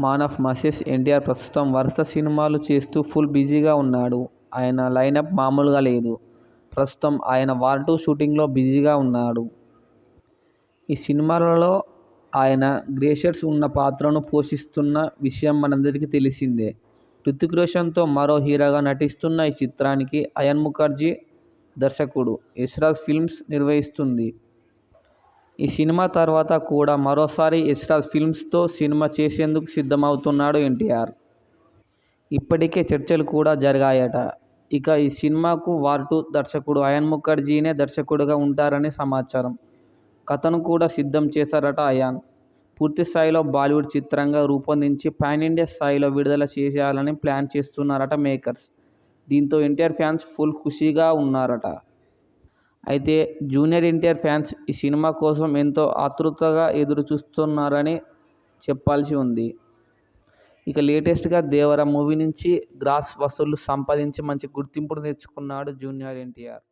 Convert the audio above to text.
Maan of మసెస్ NTR ప్రస్తుతం వరుస సినిమాలు చేస్తూ ఫుల్ బిజీగా ఉన్నాడు. ఆయన లైనప్ మామూలుగా లేదు. ప్రస్తుతం ఆయన వార్ టూ షూటింగ్లో బిజీగా ఉన్నాడు. ఈ సినిమాలలో ఆయన గ్రేషర్స్ ఉన్న పాత్రను పోషిస్తున్న విషయం మనందరికీ తెలిసిందే. హృతిక్ రోషన్తో మరో హీరోగా నటిస్తున్న ఈ చిత్రానికి అయాన్ ముఖర్జీ దర్శకుడు. యశ్రాజ్ ఫిల్మ్స్ నిర్వహిస్తుంది. ఈ సినిమా తర్వాత కూడా మరోసారి యశ్రాజ్ ఫిల్మ్స్తో సినిమా చేసేందుకు సిద్ధమవుతున్నాడు ఎన్టీఆర్. ఇప్పటికే చర్చలు కూడా జరిగాయట. ఇక ఈ సినిమాకు వార్ టూ దర్శకుడు అయాన్ ముఖర్జీనే దర్శకుడుగా ఉంటారని సమాచారం. కథను కూడా సిద్ధం చేశారట అయాన్. పూర్తి స్థాయిలో బాలీవుడ్ చిత్రంగా రూపొందించి పాన్ ఇండియా స్థాయిలో విడుదల చేసేయాలని ప్లాన్ చేస్తున్నారట మేకర్స్. దీంతో ఎన్టీఆర్ ఫ్యాన్స్ ఫుల్ ఖుషీగా ఉన్నారట. అయితే జూనియర్ ఎన్టీఆర్ ఫ్యాన్స్ ఈ సినిమా కోసం ఎంతో ఆతృతగా ఎదురు చూస్తున్నారని చెప్పాల్సి ఉంది. ఇక లేటెస్ట్గా దేవర మూవీ నుంచి గ్రాస్ వసూళ్ళు సంపాదించి మంచి గుర్తింపును తెచ్చుకున్నాడు జూనియర్ ఎన్టీఆర్.